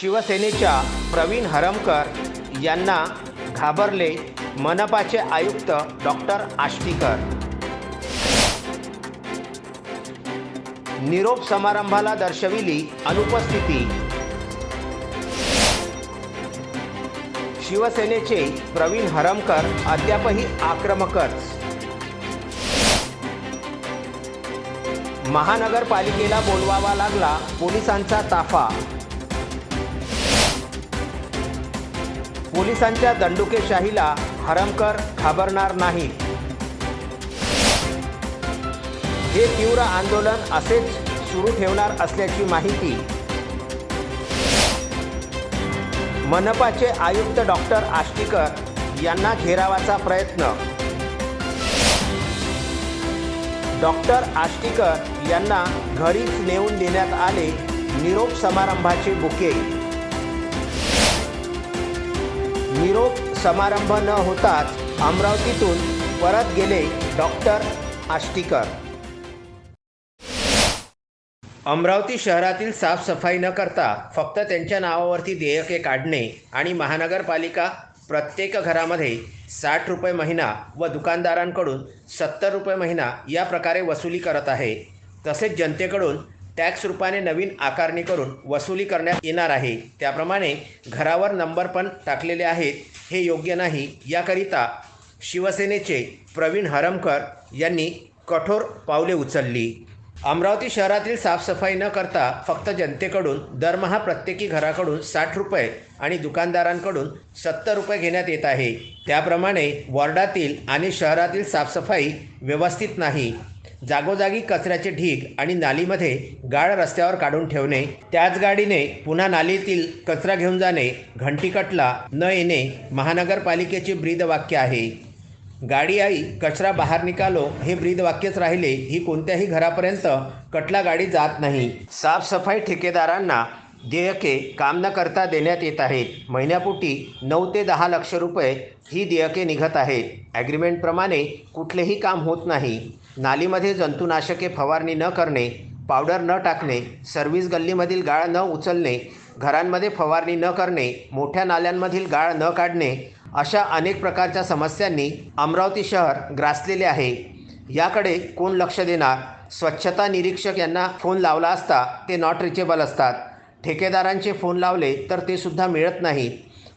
शिवसेनेच्या प्रवीण हरमकर यांना घाबरले मनपाचे आयुक्त डॉक्टर आष्टीकर. निरोप समारंभाला दर्शविली अनुपस्थिती. शिवसेनेचे प्रवीण हरमकर अद्यापही आक्रमकच. महानगरपालिकेला बोलवावा लागला पोलिसांचा ताफा. पोलिसांच्या दंडुकेशाहीला हरमकर घाबरणार नाही. हे तीव्र आंदोलन असेच सुरू ठेवणार असल्याची माहिती. मनपाचे आयुक्त डॉक्टर आष्टीकर यांना घेरावाचा प्रयत्न. डॉक्टर आष्टीकर यांना घरीच नेऊन देण्यात आले निरोप समारंभाचे बुके. निरोप समारंभ न होताच अमरावतीतून परत गेले डॉक्टर आष्टीकर. अमरावती शहरातील साफसफाई न करता फक्त त्यांच्या नावावरती देयके काढणे आणि महानगरपालिका प्रत्येक घरामध्ये साठ रुपये महिना व दुकानदारांकडून सत्तर रुपये महिना या प्रकारे वसुली करत आहे. तसेच जनतेकडून टॅक्स रूपाने नवीन आकारणी करून वसुली करण्यात येणार आहे. त्याप्रमाणे घरावर नंबर पण टाकलेले आहेत. हे योग्य नाही. याकरिता शिवसेनेचे प्रवीण हरमकर यांनी कठोर पावले उचलली. अमरावती शहरातील साफसफाई न करता फक्त जनतेकडून दरमहा प्रत्येकी घराकडून साठ रुपये आणि दुकानदारांकडून सत्तर रुपये घेण्यात येत आहे. त्याप्रमाणे वॉर्डातील आणि शहरातील साफसफाई व्यवस्थित नाही. जागोजागी कचऱ्याचे ढीग आणि नालीमध्ये गाळ रस्त्यावर काढून ठेवणे त्याच गाडीने पुन्हा नालीतील कचरा घेऊन जाणे घंटीकटला न येणे महानगरपालिकेचे ब्रीदवाक्य आहे. गाडी आई कचरा बाहेर निकालो हे ब्रीदवाक्यच राहिले. ही कोणत्याही घरापर्यंत कटला गाडी जात नाही. साफसफाई ठेकेदारांना देयके काम न करता देण्यात येत आहेत महिन्यापोटी नऊ ते दहा लक्ष रुपये ही देयके निघत आहेत ॲग्रीमेंटप्रमाणे कुठलेही काम होत नाही. नालीमध्ये जंतुनाशके फवारणी न करणे पावडर न टाकणे सर्व्हिस गल्लीमधील गाळ न उचलणे घरांमध्ये फवारणी न करणे मोठ्या नाल्यांमधील गाळ न काढणे अशा अनेक प्रकारच्या समस्यांनी अमरावती शहर ग्रासलेले आहे. याकडे कोण लक्ष देणार? स्वच्छता निरीक्षक यांना फोन लावला असता ते नॉट रिचेबल असतात. ठेकेदारांचे फोन लावले तर ते सुद्धा मिळत नाही.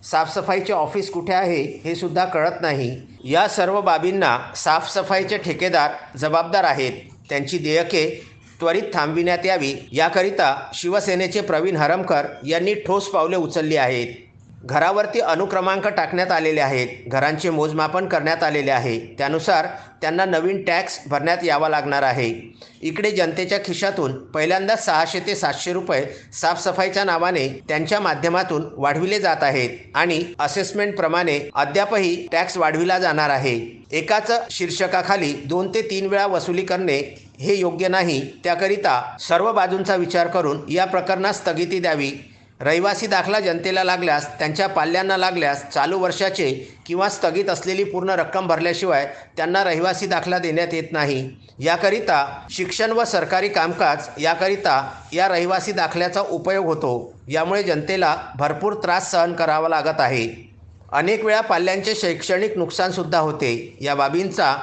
साफसफाईचे ऑफिस कुठे आहे हे सुद्धा कळत नाही. या सर्व बाबींना साफसफाईचे ठेकेदार जबाबदार आहेत. त्यांची देयके त्वरित थांबविण्यात यावी. याकरिता शिवसेनेचे प्रवीण हरमकर यांनी ठोस पावले उचलली आहेत. घरावरती अनुक्रमांक टाकण्यात आलेले आहेत. घरांचे मोजमापन करण्यात आलेले आहे. त्यानुसार त्यांना नवीन टॅक्स भरण्यात यावा लागणार आहे. इकडे जनतेच्या खिशातून पहिल्यांदा सहाशे ते सातशे रुपये साफसफाईच्या नावाने त्यांच्या माध्यमातून वाढविले जात आहेत आणि असेसमेंटप्रमाणे अद्यापही टॅक्स वाढविला जाणार आहे. एकाच शीर्षकाखाली दोन ते तीन वेळा वसुली करणे हे योग्य नाही. त्याकरिता सर्व बाजूंचा विचार करून या प्रकरणात स्थगिती द्यावी. रहिवासी दाखला जनतेला लागल्यास त्यांच्या पाल्यांना लागल्यास चालू वर्षाचे किंवा स्थगित असलेली पूर्ण रक्कम भरल्याशिवाय त्यांना रहिवासी दाखला देण्यात येत नाही. याकरिता शिक्षण व सरकारी कामकाज याकरिता या रहिवासी दाखल्याचा उपयोग होतो. यामुळे जनतेला भरपूर त्रास सहन करावा लागत आहे. अनेक वेळा पाल्यांचे शैक्षणिक नुकसानसुद्धा होते. या बाबींचा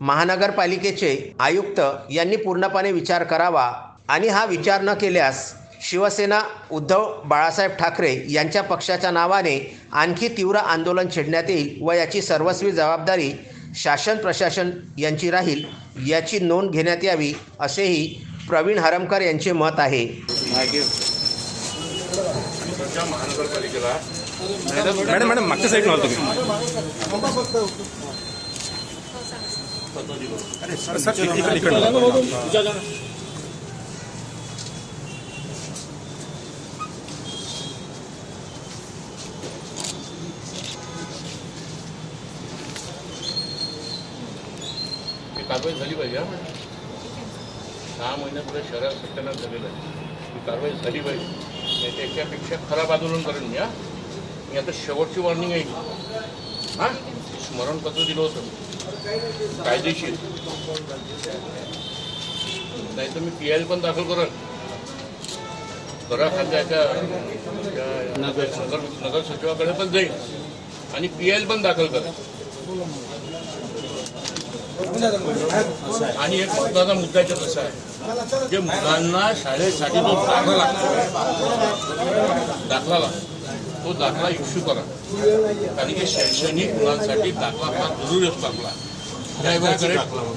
महानगरपालिकेचे आयुक्त यांनी पूर्णपणे विचार करावा आणि हा विचार न केल्यास शिवसेना उद्धव बाळासाहेब ठाकरे यांच्या पक्षाच्या नावाने आणखी तीव्र आंदोलन छेडण्यात येईल व याची सर्वस्वी जबाबदारी शासन प्रशासन यांची राहील याची नोंद घेण्यात यावी असेही प्रवीण हरमकर यांचे मत आहे महानगरपालिकेला मॅडम मॅडम मागच्या साईडला तुम्ही कारवाई झाली पाहिजे हा? सहा महिन्यापुढे शहरात सत्यानाश झालेलं आहे. ही कारवाई झाली पाहिजे. त्याच्यापेक्षा खराब आंदोलन करेन मी हा? मी आता शेवटची वॉर्निंग आहे. हां? स्मरणपत्र दिलं होतं कायदेशीर. नाही तर मी पी आय पण दाखल करेन. घराखालच्या त्या नगर नगर सचिवाकडे पण जाईल आणि पी एल पण दाखल करेन. आणि एक महत्त्वाचा मुद्दा याच्यात असा आहे जे मुलांना शाळेसाठी जो दाखला लागतो दाखला लागतो तो दाखला इश्यू करा. कारण की शैक्षणिक मुलांसाठी दाखला फार जरुरी असतो आपला.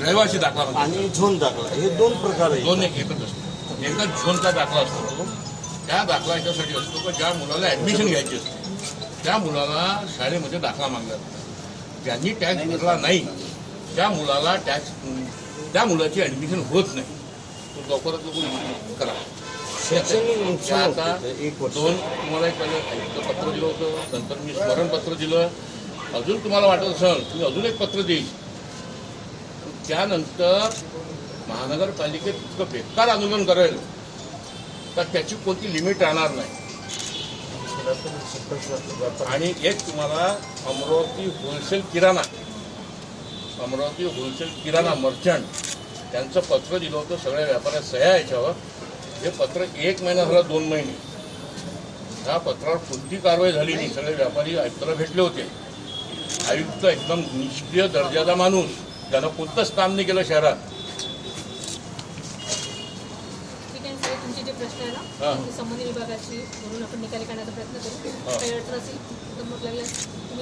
रहिवासी दाखला. आणि झोन दाखला हे दोन प्रकार आहेत. दोन एक एकच असतो. एकच झोनचा दाखला असतो त्या दाखला याच्यासाठी असतो की ज्या मुलाला ॲडमिशन घ्यायची असते त्या मुलाला शाळेमध्ये दाखला मागतात ज्यांनी टॅक्स भरला नाही त्या मुलाला टॅक्स त्या मुलाची ॲडमिशन होत नाही तो लवकरात लवकर करा. शैक्षणिक आता एक दोन तुम्हाला एक पहिलं पत्र दिलं होतं नंतर मी स्मरणपत्र दिलं. अजून तुम्हाला वाटत असेल तुम्ही अजून एक पत्र देईल त्यानंतर महानगरपालिकेत इतकं बेकार आंदोलन करेल तर त्याची कोणती लिमिट राहणार नाही. आणि एक तुम्हाला अमरावती होलसेल किराणा अमरावती होलसेल किराणा मर्चंट त्यांचं पत्र दिलं होतं सगळ्या व्यापाऱ्या सह्या याच्यावर. हे पत्र एक महिना झाला दोन महिने. ह्या पत्रावर कोणती कारवाई झाली नाही सगळे व्यापारी आयुक्ताला भेटले होते. आयुक्त एकदम निष्क्रिय दर्जाचा माणूस त्यानं कोणतंच काम नाही केलं शहरात.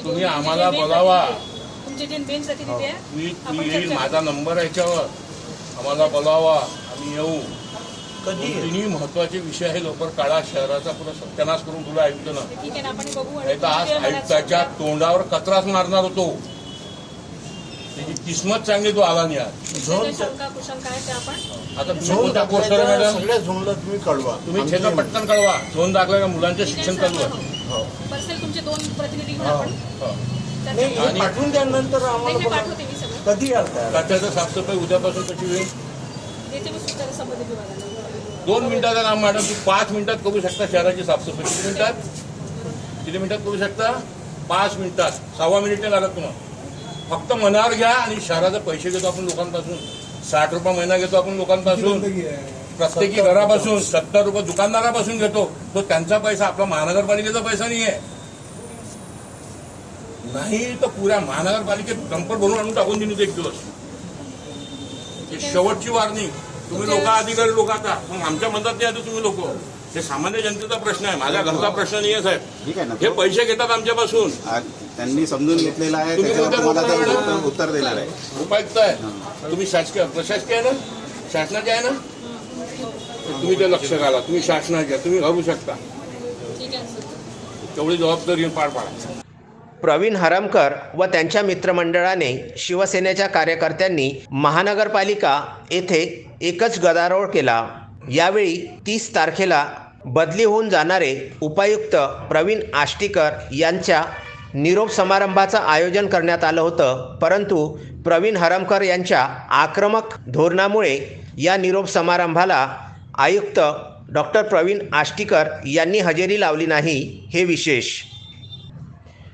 तुम्ही आम्हाला बोलावा. प्रतिनिधी आहे, तुमचे जे मेन प्रतिनिधी आहे मी आपण मी येईल चर्चा माझा नंबर आहे याच्यावर. आम्हाला बोलावा आम्ही येऊ. कधी तिन्ही महत्त्वाचे विषय आहे लवकर काढा शहराचा पुरा सत्यानाश करून तुला आयुक्त ना. ठीक आहे ना आपण बघू आणि नाही तर आज तुमचे जे मनात आयुक्ताच्या तोंडावर कचराच मारणार होतो. त्याची किस्मत चांगली तो आला नाही आज. तुमच्या ज्या शंका कुशंका आहेत त्या आपण. आता तुम्ही झोन कोणत्या पोस्टर आहे दाखल्याच्या मॅडम सगळ्या झोनला तुम्ही कळवा. तुम्ही आमचे- छेदा पटकन कळवा. झोन दाखला का मुलांचे ठीक आहे शिक्षण सर, चालू आहे. हो. पर्सनल तुमचे दोन प्रतिनिधी घेऊन हा. आपण. हो. नाही पाठवून द्या नंतर नाही आम्हाला मी बोला. पाठवते मी सगळं. कधी साफसफाई उद्यापासून कशी होईल देते मी सूचना संबंधित विभागाला दोन मिनिटाचा काम मॅडम तू पाच मिनिटात करू शकता शहराची साफसफाई. किती मिनिटात? किती मिनिटात करू शकता? पाच मिनिटात. सव्वा मिनिट नाही लागत तुम्हाला. फक्त मनावर घ्या आणि शहराचे पैसे घेतो आपण लोकांपासून. साठ रुपये महिना घेतो आपण लोकांपासून. प्रत्येकी घरापासून सत्तर रुपये दुकानदारापासून घेतो. तो त्यांचा पैसा आपला महानगरपालिकेचा पैसा नाही आहे नाही तर पुऱ्या महानगरपालिकेत डंपर भरून आणून टाकून दिली एक दिवस. ही शेवटची वार्निंग तुम्ही लोक अधिकारी लोक आता. मग आमच्या मनात नाही आता तुम्ही लोक. हे सामान्य जनतेचा प्रश्न आहे. माझ्या घरचा प्रश्न नाही आहे साहेब. ठीक आहे ना. हे पैसे घेतात आमच्यापासून. त्यांनी समजून घेतलेलं आहे. उत्तर- देणार आहे. उपायुक्त आहे. तुम्ही शासकीय प्रशासकीय आहे ना? शासनाचे आहे ना? तुम्ही ते लक्ष घाला. तुम्ही शासनाचे तुम्ही घालू शकता. ठीक आहे सर. तेवढी जबाबदारी पार पाडा प्रवीण हरमकर व त्यांच्या मित्रमंडळाने शिवसेनेच्या कार्यकर्त्यांनी महानगरपालिका येथे एकच गदारोळ केला. यावेळी तीस तारखेला बदली होऊन जाणारे उपायुक्त प्रवीण आष्टीकर यांच्या निरोप समारंभाचं आयोजन करण्यात आलं होतं. परंतु प्रवीण हरमकर यांच्या आक्रमक धोरणामुळे या निरोप समारंभाला आयुक्त डॉक्टर प्रवीण आष्टीकर यांनी हजेरी लावली नाही हे विशेष.